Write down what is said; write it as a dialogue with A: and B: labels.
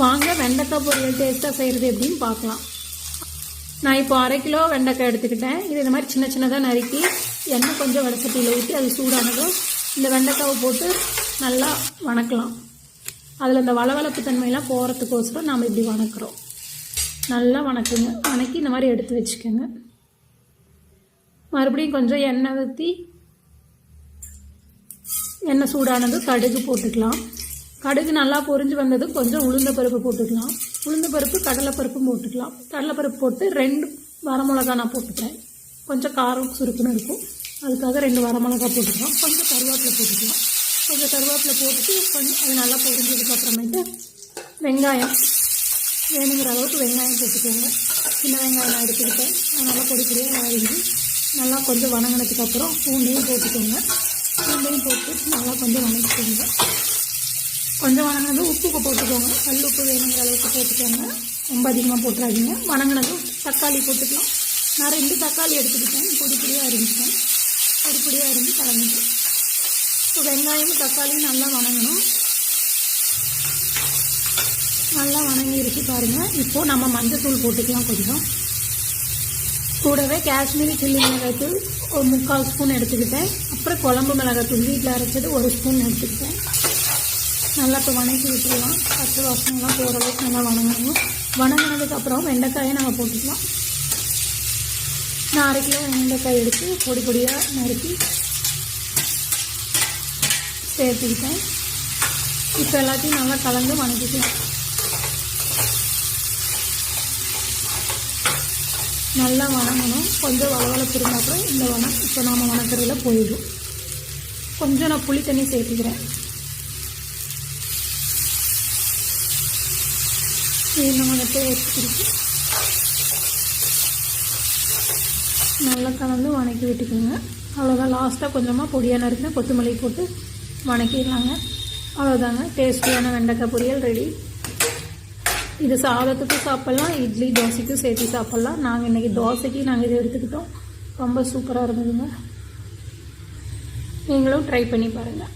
A: வாங்க வெண்டைக்காய் பொரியல் டேஸ்ட்டாக செய்கிறது எப்படின்னு பார்க்கலாம். நான் இப்போ அரை கிலோ வெண்டைக்காய் எடுத்துக்கிட்டேன். இது இந்த மாதிரி சின்ன சின்னதாக நறுக்கி எண்ணெய் கொஞ்சம் வடசட்டியில் ஊற்றி அது சூடானதும் இந்த வெண்டைக்காவை போட்டு நல்லா வணக்கலாம். அதில் இந்த வளவளப்பு தன்மையெல்லாம் போகிறதுக்கோசரம் நாம் இப்படி வணக்குறோம். நல்லா வணக்குங்க. வணக்கி இந்த மாதிரி எடுத்து வச்சுக்கோங்க. மறுபடியும் கொஞ்சம் எண்ணெய் ஊற்றி எண்ணெய் சூடானது கடுகு போட்டுக்கலாம். கடுகு நல்லா பொரிஞ்சு வந்தது கொஞ்சம் உளுந்த பருப்பு போட்டுக்கலாம். உளுந்த பருப்பு கடலைப்பருப்பும் போட்டுக்கலாம். கடலைப்பருப்பு போட்டு ரெண்டு வரமிளகா நான் போட்டுக்கிறேன். கொஞ்சம் காரம் சுருக்குன்னு இருக்கும். அதுக்காக ரெண்டு வரமிளகா போட்டுக்கலாம். கொஞ்சம் கருவேப்பிலை போட்டுக்கலாம். கொஞ்சம் கருவேப்பிலை போட்டுட்டு கொஞ்சம் அது நல்லா பொரிஞ்சதுக்கு அப்புறமேட்டு வெங்காயம். வேணுங்கிற அளவுக்கு வெங்காயம் போட்டுக்கோங்க. சின்ன வெங்காயம் நான் எடுத்துக்கிட்டேன். அது நல்லா பொடி பொடியாக நல்லா கொஞ்சம் வணங்கினதுக்கப்புறம் பூண்டையும் போட்டுக்கோங்க. பூண்டையும் போட்டு நல்லா கொஞ்சம் வணங்கிக்கோங்க கொஞ்சம் வணங்கினதும் உப்பு போட்டுக்கோங்க. கல் உப்பு வேணுங்கிற அளவுக்கு போட்டுக்கோங்க. ரொம்ப அதிகமாக போட்டுறாதீங்க. வணங்கினதும் தக்காளி போட்டுக்கலாம். நான் ரெண்டு தக்காளி எடுத்துக்கிட்டேன். பொடி பொடியாக அரிஞ்சிட்டேன் பொடி பொடியாக அரிஞ்சு கலந்துட்டேன் இப்போ வெங்காயமும் தக்காளியும் நல்லா வணங்கணும். நல்லா வணங்கிருச்சு பாருங்கள் இப்போது நம்ம மஞ்சத்தூள் போட்டுக்கலாம் கொஞ்சம். கூடவே காஷ்மீரி சில்லி மிளகாய்த்தூள் ஒரு முக்கால் ஸ்பூன் எடுத்துக்கிட்டேன். அப்புறம் குழம்பு மிளகாய்த்தூள். வீட்டில் அரைச்சது ஒரு ஸ்பூன் எடுத்துக்கிட்டேன். நல்லா இப்போ வணக்கி விட்டுருலாம் பச்சை வாசனைலாம் போகிற அளவுக்கு நல்லா வணங்கணும். வணங்கினதுக்கப்புறம் வெண்டைக்காயை நம்ம போட்டுக்கலாம். நான் அரை கிலோ வெண்டைக்காய் எடுத்து பொடி பொடியாக நறுக்கி சேர்த்துக்கிட்டேன். இப்போ எல்லாத்தையும் நல்லா கலந்து வணக்கிக்கலாம். நல்லா வணங்கணும். கொஞ்சம் வளவளப்பு இருந்தால் கூட இந்த வனம் இப்போ நாம் வணக்கிறதுல போயிடும். கொஞ்சம் நான் புளி தண்ணி சேர்த்துக்கிறேன். இது நம்ம டேஸ்ட் நல்லா கலந்து வணக்கி விட்டுக்கோங்க. அவ்வளோதான் லாஸ்ட்டாக கொஞ்சமாக பொடியாக நறுக்கினா கொத்தமல்லி போட்டு வணக்கிடலாங்க. அவ்வளோதாங்க டேஸ்டியான வெண்டைக்காய் பொரியல் ரெடி இது சாதத்துக்கும் சாப்பிட்லாம். இட்லி தோசைக்கும் சேர்த்து சாப்பிட்லாம். நாங்கள் இன்றைக்கி தோசைக்கு நாங்கள் இதை எடுத்துக்கிட்டோம். ரொம்ப சூப்பராக இருந்ததுங்க. நீங்களும் ட்ரை பண்ணி பாருங்கள்